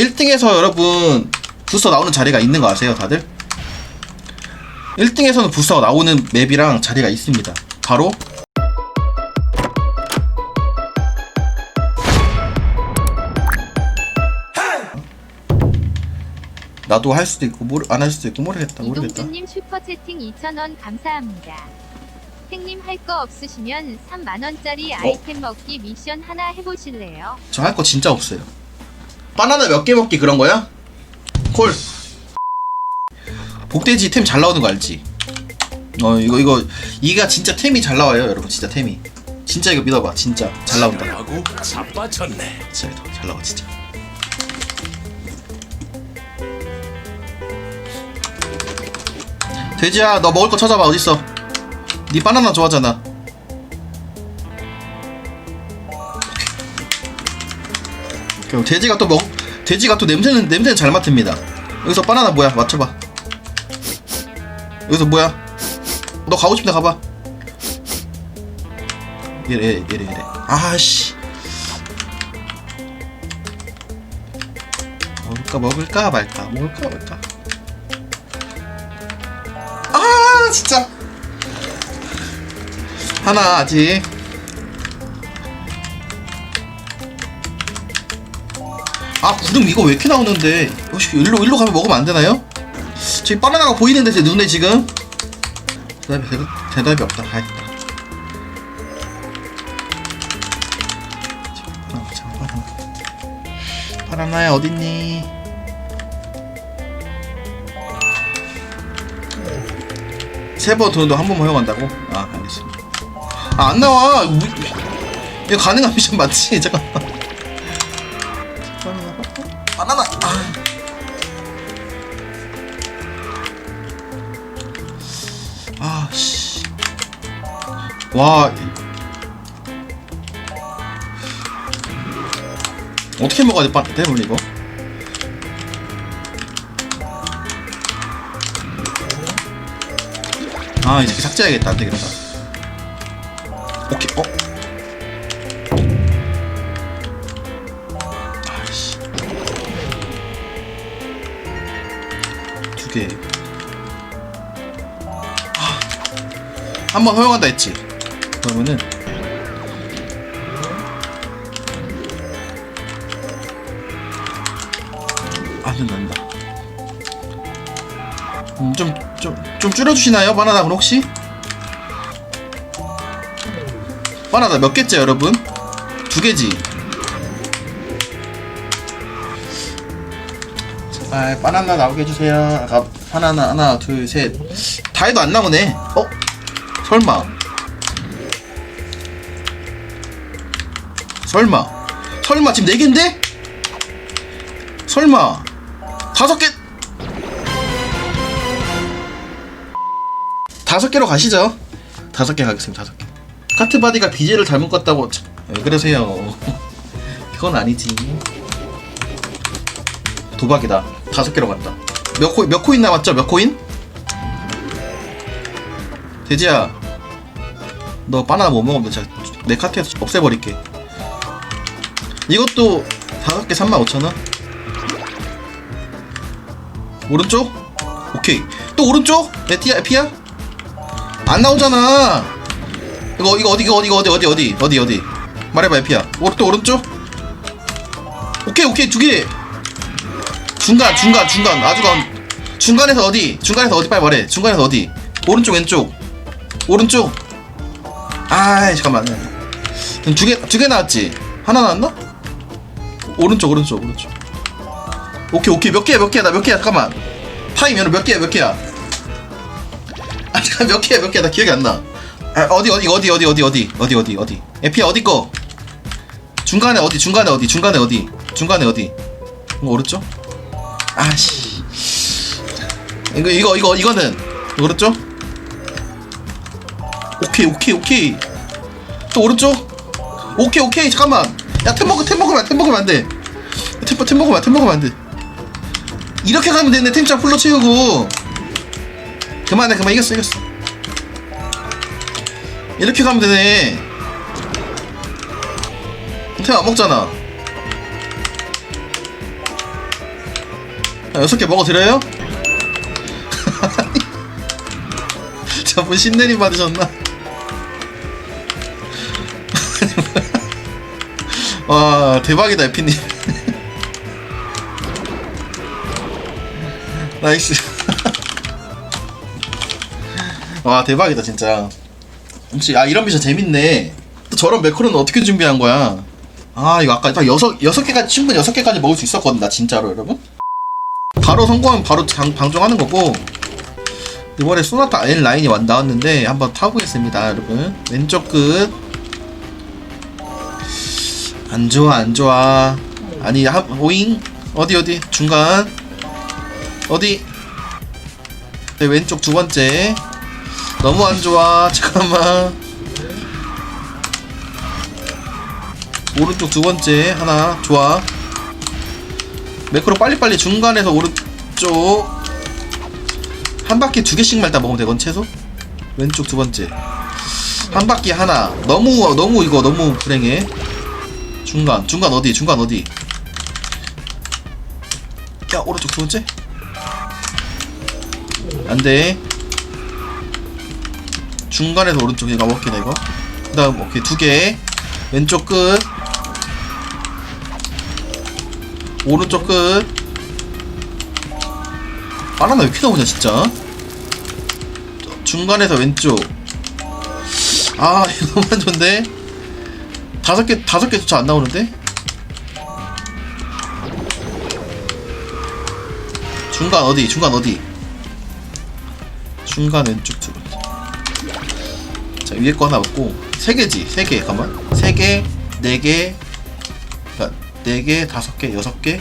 1등에서 여러분 부스터 나오는 자리가 있는 거 아세요 다들? 1등에서는 부스터가 나오는 맵이랑 자리가 있습니다 바로 나도 할 수도 있고 안할 수도 있고 모르겠다 모르겠다 이동준님 슈퍼 채팅 2,000원 감사합니다. 탱님 할 거 없으시면 3만 원짜리 아이템 먹기 미션 하나 해보실래요? 저 할 거 진짜 없어요. 바나나 몇 개 먹기 그런 거야? 콜. 복돼지 템 잘 나오는 거 알지? 어 이거 이거 이가 진짜 템이 잘 나와요 여러분 진짜 템이 진짜 이거 믿어봐 진짜 잘 나온다 하고 자빠졌네. 진짜 이거 잘 나와 진짜 돼지야 너 먹을 거 찾아봐 어딨어 니 바나나 좋아하잖아 그럼 돼지가 또 먹 돼지가 또 냄새는 냄새는 잘 맡습니다. 여기서 바나나 뭐야? 맞춰봐. 여기서 뭐야? 너 가고 싶다 가봐. 이래 이래 이래 아씨. 먹을까 먹을까 말까? 먹을까 말까? 아 진짜. 하나 아직 아 구름 이거 왜 이렇게 나오는데 혹시 일로 일로 가면 먹으면 안 되나요? 저기 바나나가 보이는데 제 눈에 지금 대답이 대답, 대답이 없다 자, 자, 바나나 바나나야 어딨니? 세번 돈도 한 번만 허용한다고? 아 알겠습니다 아 안 나와 우- 이거 가능한 미션 맞지? 잠깐만 와. 어떻게 먹어야 돼, 빠, 대물 이거? 아, 이제 삭제해야겠다. 안 되겠다. 오케이, 어? 아씨. 두 개. 한번 허용한다 했지. 그러면은 안 된다. 음, 좀, 좀, 좀 줄여주시나요? 바나나 그럼 혹시? 바나나 몇 개째 여러분? 두 개지? 제발 바나나 나오게 해주세요. 아까 바나나 하나, 둘, 셋. 다 해도 안 나오네. 어? 설마 설마. 설마 지금 4개인데? 설마. 다섯 개. 다섯 개로 가시죠. 다섯 개 가겠습니다 다섯 개. 카트바디가 BJ를 잘못 갔다고 참, 왜 그러세요? 그건 아니지. 도박이다. 다섯 개로 갔다. 몇, 코, 몇 코인 남았죠? 몇 코인? 돼지야 너 바나나 못 먹으면 내 카트에서 없애버릴게 이것도 다섯 개 35,000원? 오른쪽? 오케이. 또 오른쪽? 에티야 피야? 안 나오잖아. 이거 이거 어디 이거 어디 어디 어디 어디 어디 어디? 말해봐 에피야. 오, 또 오른쪽? 오케이 오케이. 두 개. 중간 중간 중간. 아주 가 중간에서 어디? 중간에서 어디? 빨리 말해. 중간에서 어디? 오른쪽 왼쪽? 오른쪽? 아이 잠깐만. 두 개 두 개 나왔지? 하나 나왔나 오른쪽 오른쪽 오른쪽. 오케이 오케이. 몇 개야 몇 개야? 나 몇 개야? 잠깐만. 타임 연우 몇 개야 몇 개야? 아 잠깐 몇 개야 몇 개야? 나 기억이 안나. 아, 어디 어디 어디 어디 어디 어디? 어디 어디 어디? 에피야 어디 거? 중간에 어디 중간에 어디 중간에 어디? 중간에 어디? 이거 오른쪽? 아씨. 이거 이거 이거 이거는 오른쪽? 오케이 오케이 오케이. 또 오른쪽? 오케이 오케이. 잠깐만 야템 먹어 템 먹으면 템 먹으면 안돼. 템, 템 먹으면 템 먹으면 안돼. 이렇게 가면 되네 템장 풀로 채우고. 그만해 그만 이겼어 이겼어. 이렇게 가면 되네. 템 안 먹잖아. 아, 여섯 개 먹어드려요? 저분 신내림 받으셨나? 와 대박이다 에피님. 나이스. 와 대박이다 진짜. 혹시 아 이런 미션 재밌네. 또 저런 매크로는 어떻게 준비한 거야? 아 이거 아까 딱 여섯 여섯 개까지 충분히 여섯 개까지 먹을 수 있었거든 나 진짜로 여러분. 바로 성공하면 바로 장, 방종하는 거고 이번에 소나타 N 라인이 완 나왔는데 한번 타보겠습니다 여러분. 왼쪽 끝 안 좋아 안 좋아. 아니 한 오잉? 어디 어디? 중간. 어디? 네, 왼쪽 두 번째. 너무 안 좋아. 잠깐만. 오른쪽 두 번째. 하나 좋아. 매크로 빨리빨리 중간에서 오른쪽. 한 바퀴 두 개씩만 일단 먹으면 되건 최소? 왼쪽 두 번째. 한 바퀴 하나. 너무 너무 이거 너무 불행해 중간 중간 어디 중간 어디? 야 오른쪽 두 번째? 안돼. 중간에서 오른쪽 이거 먹기다 이거. 그 다음 오케이 두 개. 왼쪽 끝. 오른쪽 끝. 바나나 왜 이렇게 나오냐 진짜? 중간에서 왼쪽. 아 이거 너무 안 좋은데 다섯 개 다섯 개조차 안 나오는데? 중간 어디 중간 어디? 중간 왼쪽 두 번째. 자 위에 거 하나 먹고 세 개지 세 개 잠깐만. 세 개 네 개 그러니까 네 개 다섯 개 여섯 개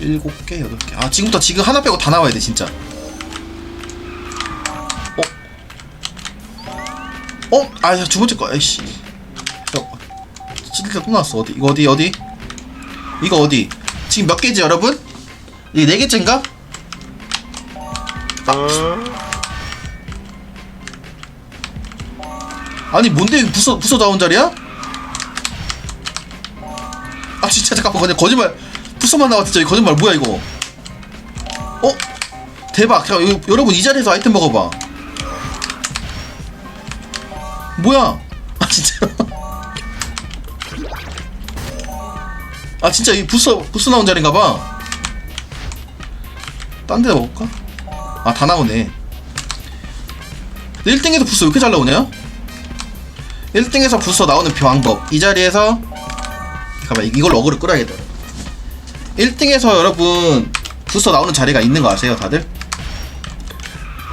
일곱 개 여덟 개 아 지금부터 지금 하나 빼고 다 나와야 돼 진짜. 어? 어? 아야 두 번째 거 아이씨. 어, 찔리다 또 나왔어. 어디 이거 어디 어디? 이거 어디? 지금 몇 개지 여러분? 이게 네 개째인가? 아 니 뭔데 이거 부서 부서 나온 자리야? 아 진짜 잠깐만. 그냥 거짓말 부서만 진짜. 이거 거짓말 뭐야 이거? 어? 대박. 자 이거, 여러분 이 자리에서 아이템 먹어봐. 뭐야 아 진짜 이 부서 부서 나온 자리인가 봐 딴 데다 먹을까? 아 다 나오네 1등에서 부서 왜 이렇게 잘 나오냐? 1등에서 부서 나오는 방법 이 자리에서 잠깐만 이걸 어그로 끌어야겠다 1등에서 여러분 부서 나오는 자리가 있는 거 아세요 다들?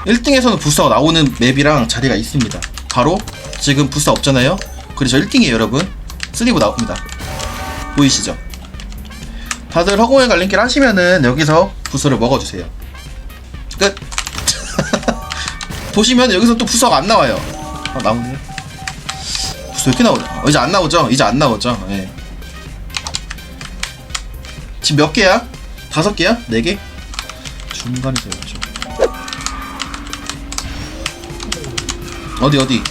1등에서는 부서 나오는 맵이랑 자리가 있습니다 바로 지금 부서 없잖아요 그래서 1등이에요 여러분 슬리브 나옵니다 보이시죠? 다들 허공에 갈림길 하시면은 여기서 부서를 먹어주세요. 끝. 보시면 여기서 또 부서가 안 나와요. 아 나오네. 부서 왜 이렇게 나오냐 어, 이제 안 나오죠? 이제 안 나오죠? 예. 지금 몇 개야? 다섯 개야? 네 개? 중간에서 왼쪽 어디 어디?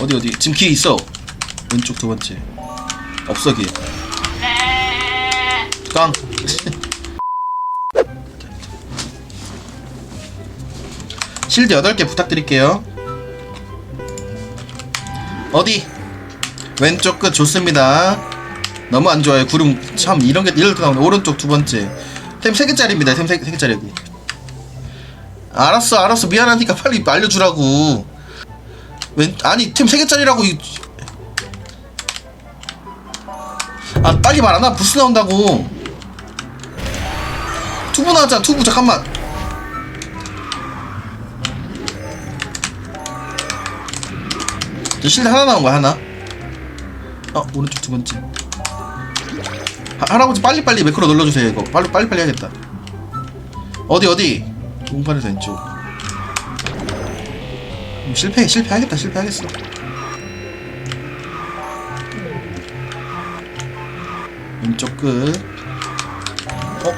어디 어디? 지금 길 있어. 왼쪽 두 번째 없어 길 깡. 실드 8개 부탁드릴게요. 어디? 왼쪽 끝 좋습니다. 너무 안 좋아요. 구름 참 이런 게 이럴 때 나오네. 오른쪽 두 번째. 템 3개짜리입니다. 템 3, 3개짜리 여기. 알았어, 알았어. 미안하니까 빨리 알려주라고. 왼 아니 템 3개짜리라고 이 아 빨리 말안 하면 부스 나온다고. 투부 나왔잖아 투부. 잠깐만. 저 실드 하나 나온 거야 하나? 어 오른쪽 두 번째. 하, 할아버지 빨리빨리 매크로 눌러주세요 이거. 빨리 빨리빨리 해야겠다. 어디 어디? 공판에서 왼쪽. 음, 실패 실패하겠다 실패하겠어 왼쪽 끝. 어?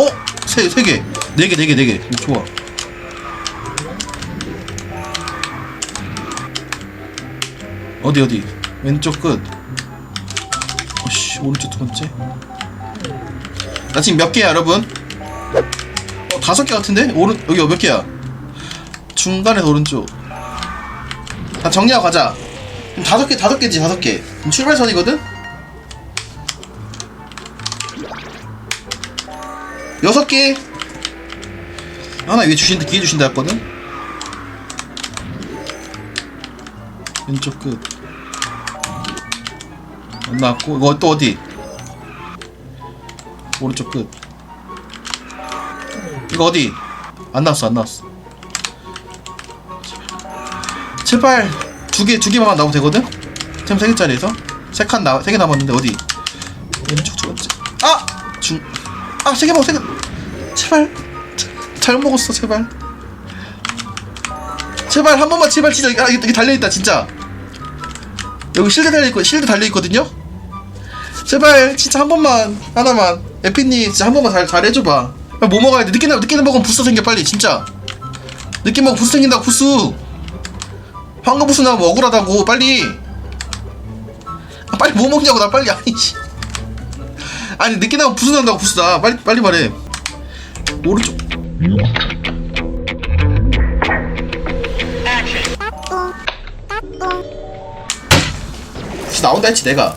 어? 세, 세 개. 네 개, 네 개, 네 개. 음, 좋아. 어디, 어디? 왼쪽 끝. 어씨 오른쪽 두 번째 나 지금 몇 개야 여러분 어 다섯 개 같은데 오른 여기 몇 개야 중간에서 오른쪽 다 정리하고 가자 다섯 개 다섯 개지 다섯 개 출발선이거든 여섯 개. 하나 위에 주신다 기회 주신다 했거든? 왼쪽 끝. 안 나왔고 이거 또 어디? 오른쪽 끝. 이거 어디? 안 나왔어 안 나왔어. 제발 두 개 두 개만 나오면 되거든? 템 세 개짜리에서? 세 칸 나 세 개 남았는데 어디? 왼쪽 두 번째 아 중 아세 개 먹어 세개. 제발. 잘 먹었어 제발. 제발 한 번만 제발 진짜 아, 여기 달려있다 진짜. 여기 실드 달려있고 실드 달려있거든요? 제발 진짜 한 번만 하나만. 에피님 진짜 한 번만 잘, 잘 해줘봐. 야, 뭐 먹어야 돼? 나 늦게 먹으면 부스 생겨 빨리 진짜. 늦게 먹으면 부스 생긴다고 부스. 황금 부스 나오면 억울하다고 빨리. 아, 빨리 뭐 먹냐고 나 빨리 아니 씨. 아니 늦게 나오면 부스 난다고 부스다. 빨리 빨리 말해. 오른쪽. 혹시 나온다 했지 내가